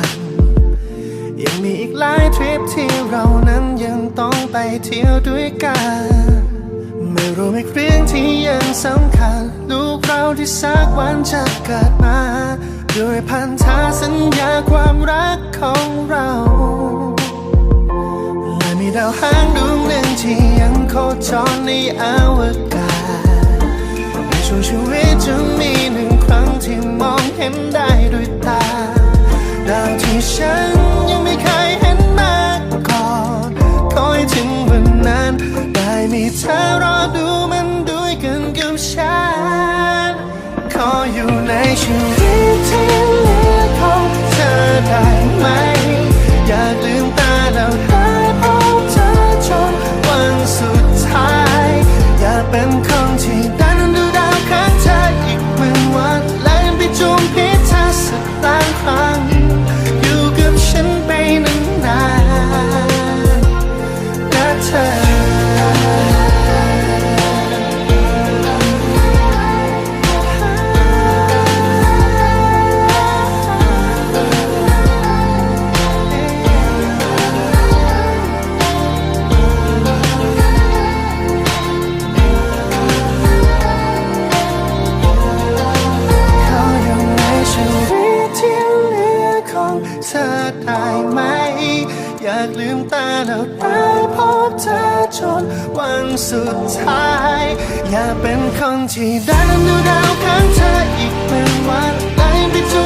ังยังมีอีกหลายทริปที่เรานั้นยังต้องไปเที่ยวด้วยกัน ไม่รู้อีกเรื่องที่ยังสำคัญ ลูกเราที่สักวันจะเกิดมา ด้วยพันธาสัญญาความรักของเราและมีดาวหางดวงหนึ่งที่ยังโคจรในอวกาศในช่วงชีวิตจะมีหนึ่งครั้งที่มองเห็นได้ ที่เธอรอดูมันด้วยกันกับฉัน ขออยู่ในชีวิตที่เหลือของเธอได้ไหม เธอได้ไหม อยากลืมตาแล้วได้พบเธอจนวันสุดท้าย อยากเป็นคนที่ได้นั้นดูดาวข้างเธออีกเป็นวันได้ไปจูงพิษเธอสักล้าน